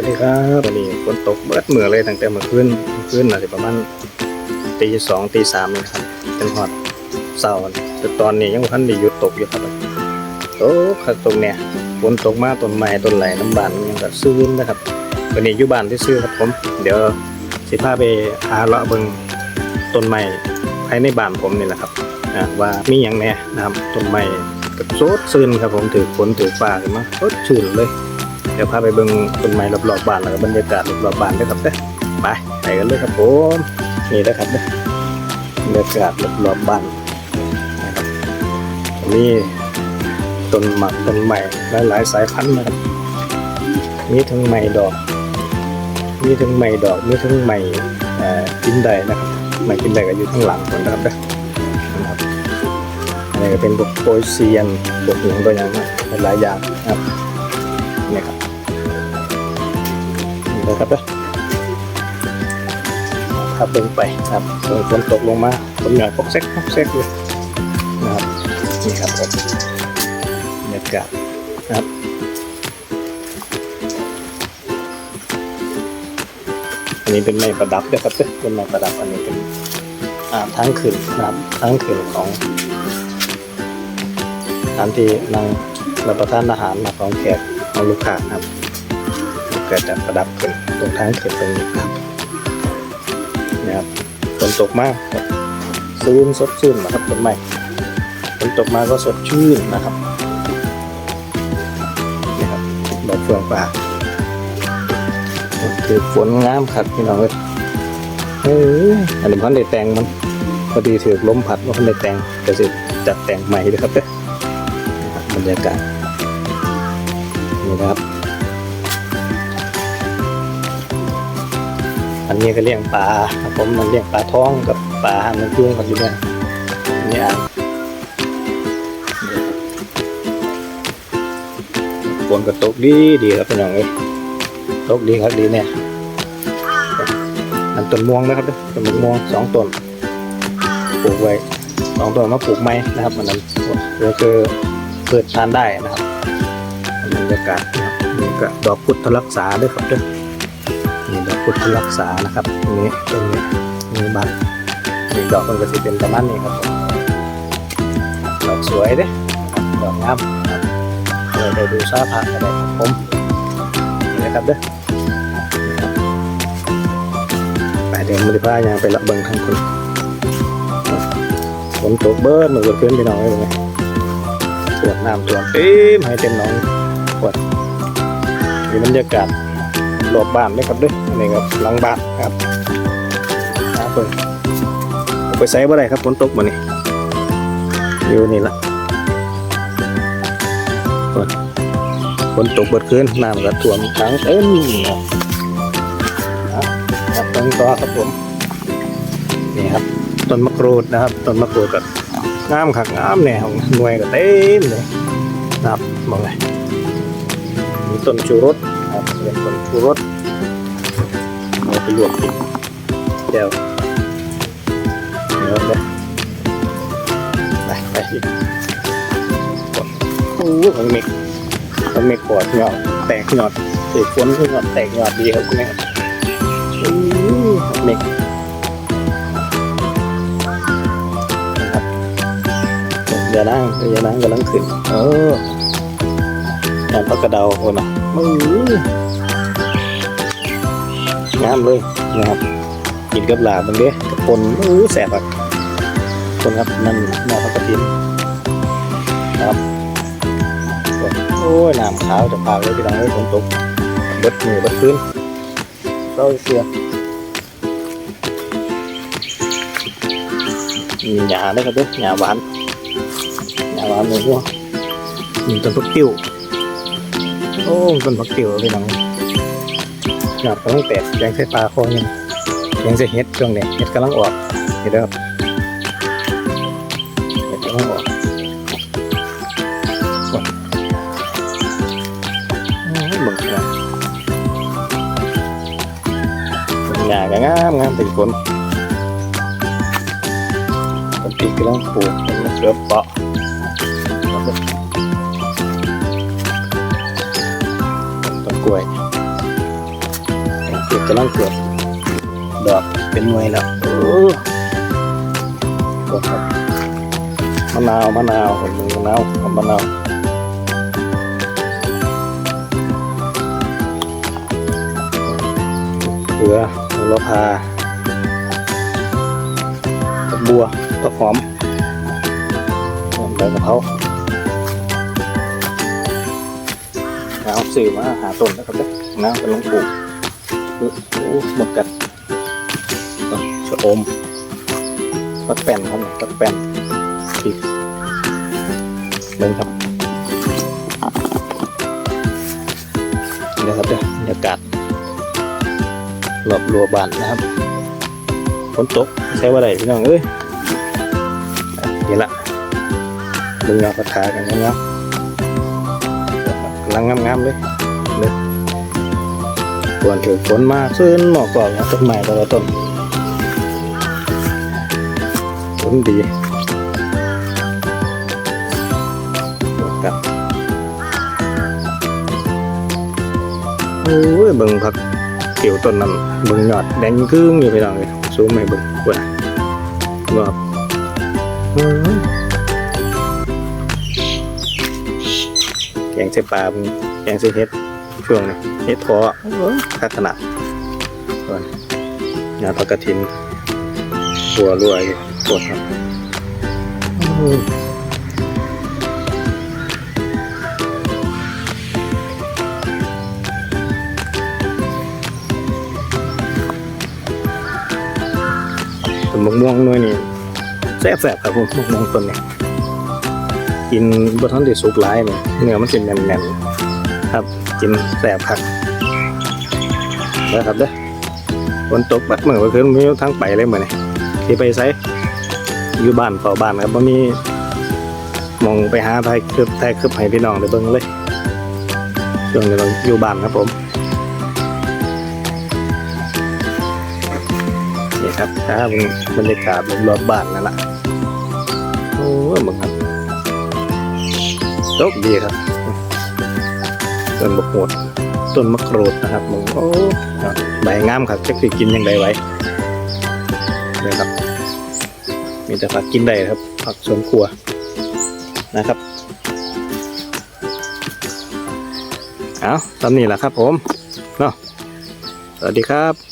วัสดีครับวันนี้ฝนตกเบิดเมื่อเลยตั้งแต่เมื่อคืนเมื่อคืนน่าจะประมาณตีสองตีสามนี่ครับจนฮอดเสาร์แต่ตอนนี้ยังบ่ทันได้หยุดตกอยู่ครับโอ้ครับตรงเนี้ยฝนตกมาต้นไม้ต้นไหลน้ำบานยังก็ซื่นนะครับวันนี้อยู่บ้านที่ซื่อครับผม เดี๋ยวสิพาไปหาเลาะเบิ่งต้นไม้ภายในบ้านผมนี่แหละครับว่ามีหยังแน่นะครับต้นไม้ก็สดซื่นครับผมถือฝนถือฟ้าขึ้นมาสดชื่นเลย ดี๋ยวพาไปเบิ่งต้นไม้รอบๆบ้านแล้วก็บรรยากาศรอบๆบ้านด้วยครับเด้อไปไปกันเลยครับผมนี่นะครับเด้อบรรยากาศรอบๆบ้านนะครับมีต้นหมักต้นใหม่หลายๆสายพันธุ์นะครับมีทั้งใหม่ดอก มีทั้งใหม่ดอกมีทั้งใหม่กินได้นะครับใหม่กินได้ก็อยู่ข้างหลังคนนะครับเด้อนะครับอันนี้ก็เป็นพวกโปยเซียนพวกหยังตัวอย่างนะหลายอย่างนะครับนี่ครับ ครับเด้อขับเดินไปครับฝนตกลงมาฝนหยอดปกแซกปกแซกเลยนะครับนี่ครับผมบรรยากาศนะครับอันนี้เป็นไม้ประดับด้วยครับเด้อเป็นไม้ประดับอันนี้เป็นอ่าทางขึ้นนะครับทางขึ้นของสถานที่นั่งรับประทานอาหารของแขกของลูกค้าครับ กิดจะประดับขึ้นตรงทางขึ้นตรงนี้ครับนี่ครับฝนตกมากซื่นสดชื่นนะครับต้นไม้ฝนตกมาก็สดชื่นนะครับนี่ครับดอกเฟืองป่าคือฝนงามครับพี่น้องเอ้ยเฮ้ยอันนี้พันได้แต่งมันพอดีถือล้มพัดว่าพันได้แต่งจะสิจัดแต่งใหม่เลยครับเนี่ครับรรยากาศนี่ครับ นี้ก็เลี้ยงปลาครับผมมันเลี้ยงปลาท้องกับปลาหางนกยุงกันอยู่เนี่ยนี่อะฝนก็ตกดีดีครับพี่น้องเอ้ยตกดีครับดีเนี่ยอันต้นม่วงนะครับเด้อต้นม่วงสองต้นปลูกไว้สองต้นมาปลูกไม้นะครับมันนั้นก็คือเกิดทานได้นะครับบรรยากาศนะครับนี่ก็ดอกพุทธรักษาด้วยครับเด้วย นี่ดอกพุทธรักษานะครับตรงนี้ตรงนี้มีบัตรนี่ดอกมันก็จะเป็นประมาณนี้ครับผมดอกสวยเด้ดอกงามครับเราไปดูซาพากันได้ครับผมนี่นะครับเด้อนะครับไปเดี๋ยวมือผ้ายางไปละเบิงทางคนฝนตกเบิร์ดเหมือนกับเพื่อนพี่น้องเลยไงท่วมน้ำท่วมเต็มให้เต็มหนองปวดมีบรรยากาศ รอบบ้านด้วยครับเด้วยอันนี้ครับหลังบ้านครับครับเพิ่งผมไปใส่บ่ได้ครับฝนตกมานี่อยู่นี่ละฝนฝนตกเบิดคืนน้ำก็ท่วมขังเต็มครับครับต้นต่อครับผมนี่ครับต้นมะกรูดนะครับต้นมะกรูดกับงามขักงามเนี่ยของหน่วยก็เต็มเลยนะครับมองไงมีต้นชูรส ครับเป็นต้นชูรสเอาไปลวกกินเดี๋ยวเดี๋ยวเลยไปไปอีกโอ้โหของเมกของเมกปอดเงาะแตกหยอดติดฝนที่หยอดแตกหยอดดีครับคุณแม่โอ้โหของเมกอย่านั่งอย่านั่งกำลังขึ้นเออ แอนพักกระเดาคนน่ะมืองามเลยนะครับกินกับหลาบางเด้กับปนมือแสบอะคนครับนั่นหน้าพักกระถินนะครับโอ้ยน้ำขาวจะพาเลยพี่น้องเลยฝนตกเบิดมือเบิดพื้นเราเสียมีหญ้าด้วยครับเด้อหญ้าหวานอย่าว่าเลยพวกมีต้นพักติ้ว โอ้ต้นพักติ้วพี่น้องหยอดกำลังแตกแกงใส่ปลาโคยังแกงใส่เห็ดช่วงนี้เห็ดกำลังออกเห็นไหมครับเห็ดกำลังออกโอ้ยโอ้ยเบิ่งนะหญ้าก็งามงามเป็นฝนต้นปีกกำลังปลูกเป็นเขือเปาะ ล้วยเกิดกำลังเกิดดอกเป็นหน่วยแล้วโอ้โหครับมะนาวมะนาวเห็นมึงมะนาวมะนาวเกลือโหระพาบัวตะหอมใบกะเพรา เอาสื่อมาหาต้นนะครับเด้อน้ำเป็นลงปลูกโอ้หมดกันชะอมปักแป้นครับปักแป้นปิดเบิ่งครับนี่ครับเด้อบรรยากาศรอบรัวบ้านนะครับฝนตกใช้ว่าไรพี่น้องเอ้ยนี่ละดึงยอดกระถากันงามๆกำ ลังงามๆเลยเลยควรถือฝนมาซื้นหมอกก่อนนะต้นไม้แต่ละต้นฝนดีครับโอ้ยเบิ่งผักเกี่ยวต้นนั้นเบิ่งยอดแดงกึ้งอยู่พี่น้องเลยซูมให้เบิ่งกว่าบ่ครับ งใส่ปลาเป็นแกงใส่เห็ดช่วงนี้เห็ดพอคักขนาดส่วนงานผักกระถินหัวรั่วอยู่ปวดครับต้นมะม่วงหน่วยนี่แซ่บๆครับผมมะม่วงต้นนี้ กินบะทันได้สุกหลายเนี่ยเนื้อมันสิแน่นๆครับกินแสบครับนะครับเด้อฝนตกบัดมือเมื่อคืนมีทั้งไปเลยเหมือนนี่ที่ไปไซอยู่บ้านเฝ้าบ้านครับบ่มีมองไปหาไทยคืบไทยคืบให้พี่น้องได้เบิ่งเลยช่วงนี้เราอยู่บ้านครับผมนี่ครับถ้าบรรยากาศรอบๆบ้านนั่นแหละ โชคดีครับต้นมะกรูดต้นมะกรูดนะครับมึงโอ้ใบงามครับจะคือกินยังไงไว้เลยครับ มีแต่ผักกินได้ครับผักสวนครัวนะครับเอาตามนี้แหละครับผมเนาะสวัสดีครับ